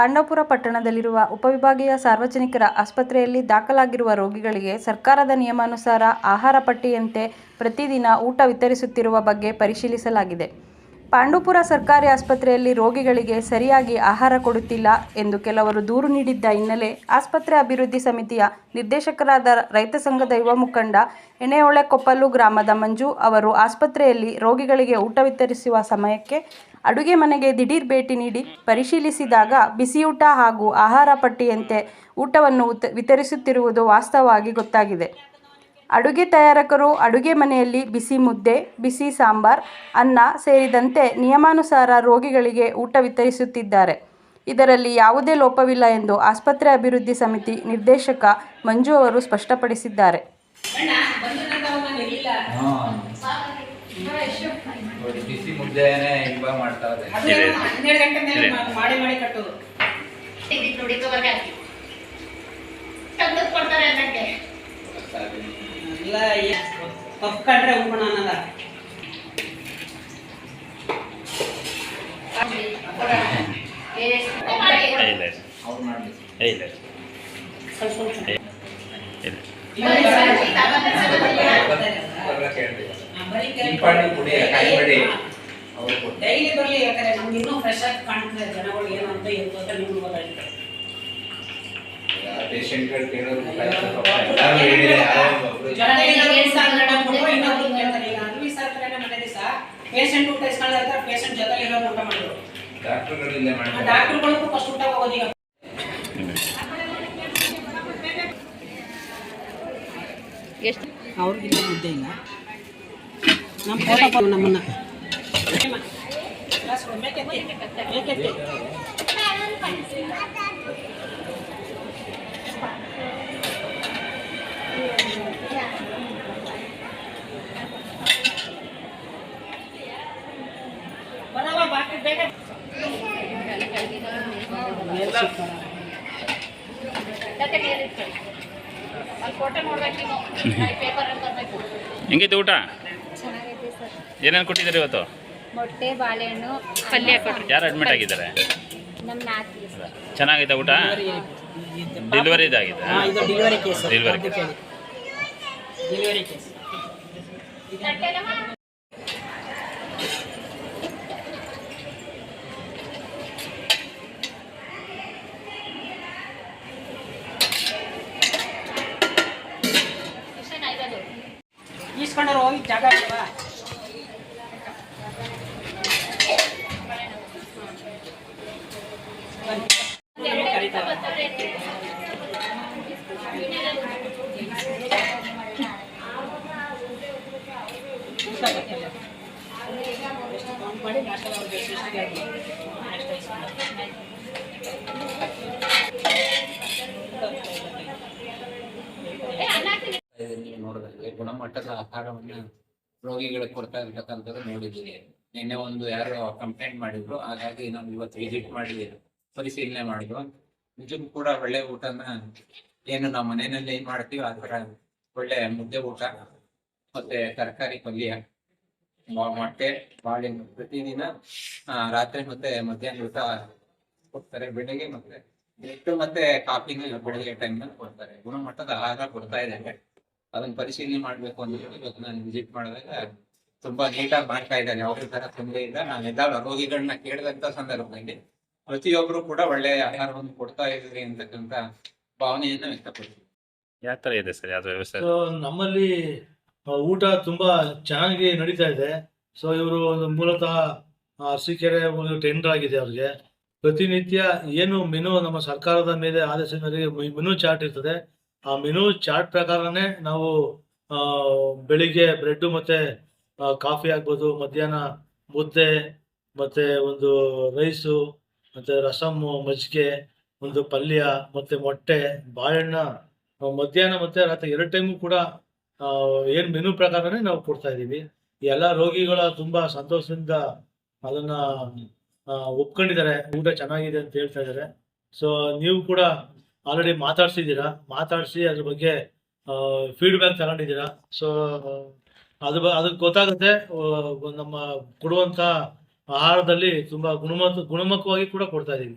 ಪಾಂಡವಪುರ ಪಟ್ಟಣದಲ್ಲಿರುವ ಉಪವಿಭಾಗೀಯ ಸಾರ್ವಜನಿಕರ ಆಸ್ಪತ್ರೆಯಲ್ಲಿ ದಾಖಲಾಗಿರುವ ರೋಗಿಗಳಿಗೆ ಸರ್ಕಾರದ ನಿಯಮಾನುಸಾರ ಆಹಾರ ಪಟ್ಟಿಯಂತೆ ಪ್ರತಿದಿನ ಊಟ ವಿತರಿಸುತ್ತಿರುವ ಬಗ್ಗೆ ಪರಿಶೀಲಿಸಲಾಗಿದೆ. ಪಾಂಡವಪುರ ಸರ್ಕಾರಿ ಆಸ್ಪತ್ರೆಯಲ್ಲಿ ರೋಗಿಗಳಿಗೆ ಸರಿಯಾಗಿ ಆಹಾರ ಕೊಡುತ್ತಿಲ್ಲ ಎಂದು ಕೆಲವರು ದೂರು ನೀಡಿದ್ದ ಹಿನ್ನೆಲೆ ಆಸ್ಪತ್ರೆ ಅಭಿವೃದ್ಧಿ ಸಮಿತಿಯ ನಿರ್ದೇಶಕರಾದ ರೈತ ಸಂಘದ ಯುವ ಮುಖಂಡ ಎಣೆಹೊಳೆಕೊಪ್ಪಲು ಗ್ರಾಮದ ಮಂಜು ಅವರು ಆಸ್ಪತ್ರೆಯಲ್ಲಿ ರೋಗಿಗಳಿಗೆ ಊಟ ವಿತರಿಸುವ ಸಮಯಕ್ಕೆ ಅಡುಗೆ ಮನೆಗೆ ದಿಢೀರ್ ಭೇಟಿ ನೀಡಿ ಪರಿಶೀಲಿಸಿದಾಗ ಬಿಸಿಯೂಟ ಹಾಗೂ ಆಹಾರ ಪಟ್ಟಿಯಂತೆ ಊಟವನ್ನು ವಿತರಿಸುತ್ತಿರುವುದು ವಾಸ್ತವವಾಗಿ ಗೊತ್ತಾಗಿದೆ. ಅಡುಗೆ ತಯಾರಕರು ಅಡುಗೆ ಮನೆಯಲ್ಲಿ ಬಿಸಿ ಮುದ್ದೆ ಬಿಸಿ ಸಾಂಬಾರ್ ಅನ್ನ ಸೇರಿದಂತೆ ನಿಯಮಾನುಸಾರ ರೋಗಿಗಳಿಗೆ ಊಟ ವಿತರಿಸುತ್ತಿದ್ದಾರೆ. ಇದರಲ್ಲಿ ಯಾವುದೇ ಲೋಪವಿಲ್ಲ ಎಂದು ಆಸ್ಪತ್ರೆ ಅಭಿವೃದ್ಧಿ ಸಮಿತಿ ನಿರ್ದೇಶಕ ಮಂಜು ಅವರು ಸ್ಪಷ್ಟಪಡಿಸಿದ್ದಾರೆ. ಮಾಡಿ ಇಲ್ಲ ಪಪ್ ಕಂಡ್ರೆ ಉಂಕೋಣ ಅನ್ನಲ್ಲ. ಡೈಲಿ ಬರಲಿ ಯಾಕಂದ್ರೆ ನಮ್ಗೆ ಇನ್ನೂ ಫ್ರೆಶ್ ಆಗಿ ಕಾಣ್ತದೆ ಜನಗಳು ಏನು ಅಂತ ಏನು ಅಂತ ನಿಮ್ಗೆ ಗೊತ್ತಾಗುತ್ತೆ ಪೇಷಂಟ್ಗಳು ಕೇಳೋರು ಪೇಷಂಟ್ ಊಟ ಇಸ್ಕೊಂಡಿರ್ತಾರೆ ಪೇಷಂಟ್ ಜೊತೆ ಇರೋರು ಊಟ ಮಾಡೋದು ಡಾಕ್ಟರ್ಗಳು ಇಲ್ಲೇ ಮಾಡ್ತಾರೆ. ಡಾಕ್ಟರ್ಗಳಿಗೂ ಫಸ್ಟ್ ಊಟ ಹೋಗೋದು ಈಗ. ಅವ್ರಿಗಿಲ್ಲ ಮುದ್ದೆ ಇಲ್ಲ. ನಮ್ಮ ಫೋಟೋ ನಮ್ಮನ್ನ. ಬಾಕಿ ಹೆಂಗೈತೆ ಊಟ? ಏನೇನು ಕೊಟ್ಟಿದ್ದಾರೆ ಇವತ್ತು? ಮೊಟ್ಟೆ ಬಾಳೆಹಣ್ಣು ಪಲ್ಯ ಕೊಟ್ಟರು ಯಾರು ಅಡ್ಮಿಟ್ ಆಗಿದ್ದಾರೆ? ಚೆನ್ನಾಗೈತೆ ಊಟ? ಡೆಲಿವರಿ ಇದಾಗಿದೆ. ಇದು ಡೆಲಿವರಿ ಈಸ್ಕೊಂಡವ್ರು ಹೋಗಿ ಜಾಗ ಇಲ್ವಾ ಮಾಡಿ ನಾಷ್ಟ ಅವ್ರಿಗೆ ಎಷ್ಟು ಎಷ್ಟು ಹೇಳ್ಬೋದು. ನಾಷ್ಟ ಇಸ್ಕೊಂಡು. ನೀವು ನೋಡಿದ್ರೆ ಗುಣಮಟ್ಟದ ಆಹಾರವನ್ನು ರೋಗಿಗಳಿಗೆ ಕೊಡ್ತಾ ಇರ್ತಕ್ಕಂಥದ್ದು ನೋಡಿದ್ದೀನಿ. ನಿನ್ನೆ ಒಂದು ಯಾರೋ ಕಂಪ್ಲೇಂಟ್ ಮಾಡಿದ್ರು. ಹಾಗಾಗಿ ನಾವು ಇವತ್ತು ವಿಸಿಟ್ ಮಾಡಿ ಪರಿಶೀಲನೆ ಮಾಡಿದ್ರು ನಿಜಕ್ಕೂ ಕೂಡ ಒಳ್ಳೆ ಊಟನ ಏನು ನಾವು ಮನೆಯಲ್ಲಿ ಏನ್ ಮಾಡ್ತೀವಿ. ಆ ತರ ಒಳ್ಳೆ ಮುದ್ದೆ ಊಟ ಮತ್ತೆ ತರಕಾರಿ ಪಲ್ಯ ಮೊಟ್ಟೆ ಬಾಳೆಹಣ್ಣು ಪ್ರತಿದಿನ ರಾತ್ರಿ ಮತ್ತೆ ಮಧ್ಯಾಹ್ನ ಊಟ ಕೊಡ್ತಾರೆ. ಬೆಳಿಗ್ಗೆ ಮತ್ತೆ ಮತ್ತೆ ಕಾಫಿನ ಬೆಳಿಗ್ಗೆ ಟೈಮ್ ಕೊಡ್ತಾರೆ. ಗುಣಮಟ್ಟದ ಆಹಾರ ಕೊಡ್ತಾ ಇದ್ದಾರೆ. ಅದನ್ನ ಪರಿಶೀಲನೆ ಮಾಡ್ಬೇಕು ಅಂತ ಹೇಳಿ ಇವತ್ತು ನಾನು ವಿಸಿಟ್ ಮಾಡಿದಾಗ ತುಂಬಾ ನೀಟಾಗಿ ಮಾಡ್ತಾ ಇದ್ದಾನೆ. ಯಾವುದೇ ತರ ತೊಂದರೆ ಇಲ್ಲ. ನಾನು ಎಲ್ಲ ರೋಗಿಗಳನ್ನ ಕೇಳಿದಂತ ಸಂದರ್ಭದಲ್ಲಿ ಪ್ರತಿಯೊಬ್ರು ಕೂಡ ಒಳ್ಳೆ ಆಹಾರವನ್ನು ಕೊಡ್ತಾ ಇದ್ರಿ ಅಂತಕ್ಕಂತ ಭಾವನೆಯನ್ನ ವ್ಯಕ್ತಪಡಿಸಿದ್ರು. ಯಾವ ತರ ಇದೆ ಸರ್ ಯಾವ್ದು ವ್ಯವಸ್ಥೆ? ಸೊ ನಮ್ಮಲ್ಲಿ ಆ, ಊಟ ತುಂಬಾ ಚೆನ್ನಾಗಿ ನಡೀತಾ ಇದೆ. ಸೊ ಇವರು ಮೂಲತಃ ಅರಸೀಕೆರೆ ಒಂದು ಟೆಂಡರ್ ಆಗಿದೆ ಅವ್ರಿಗೆ. ಪ್ರತಿನಿತ್ಯ ಏನು ಮೆನು ನಮ್ಮ ಸರ್ಕಾರದ ಮೇಲೆ ಆದೇಶ ಮೇಲೆ ಮೆನು ಚಾರ್ಟ್ ಇರ್ತದೆ. ಆ ಮೆನು ಚಾರ್ಟ್ ಪ್ರಕಾರನೇ ನಾವು ಬೆಳಿಗ್ಗೆ ಬ್ರೆಡ್ ಮತ್ತೆ ಕಾಫಿ ಆಗ್ಬೋದು ಮಧ್ಯಾಹ್ನ ಮುದ್ದೆ, ಮತ್ತೆ ಒಂದು ರೈಸು, ಮತ್ತೆ ರಸಮ್ಮು ಮಜ್ಜಿಗೆ, ಒಂದು ಪಲ್ಯ, ಮತ್ತೆ ಮೊಟ್ಟೆ, ಬಾಳೆಹಣ್ಣ, ಮಧ್ಯಾಹ್ನ ಮತ್ತೆ ರಾತ್ರಿ ಎರಡು ಟೈಮು ಕೂಡ ಏನು ಮೆನು ಪ್ರಕಾರನೇ ನಾವು ಕೊಡ್ತಾ ಇದ್ದೀವಿ. ಎಲ್ಲ ರೋಗಿಗಳ ತುಂಬಾ ಸಂತೋಷದಿಂದ ಅದನ್ನ ಒಪ್ಕೊಂಡಿದ್ದಾರೆ. ಊಟ ಚೆನ್ನಾಗಿದೆ ಅಂತ ಹೇಳ್ತಾ ಇದ್ದಾರೆ. ಸೊ ನೀವು ಕೂಡ ಆಲ್ರೆಡಿ ಮಾತಾಡ್ಸಿದ್ದೀರಾ? ಮಾತಾಡಿಸಿ ಅದ್ರ ಬಗ್ಗೆ ಫೀಡ್ಬ್ಯಾಕ್ ತಗೊಂಡಿದ್ದೀರಾ? ಸೊ ಅದು ಅದಕ್ಕೆ ಗೊತ್ತಾಗುತ್ತೆ. ನಮ್ಮ ಕೊಡುವಂಥ ಆಹಾರದಲ್ಲಿ ತುಂಬಾ ಗುಣಮಟ್ಟ ಗುಣಮುಖವಾಗಿ ಕೂಡ ಕೊಡ್ತಾ ಇದೀವಿ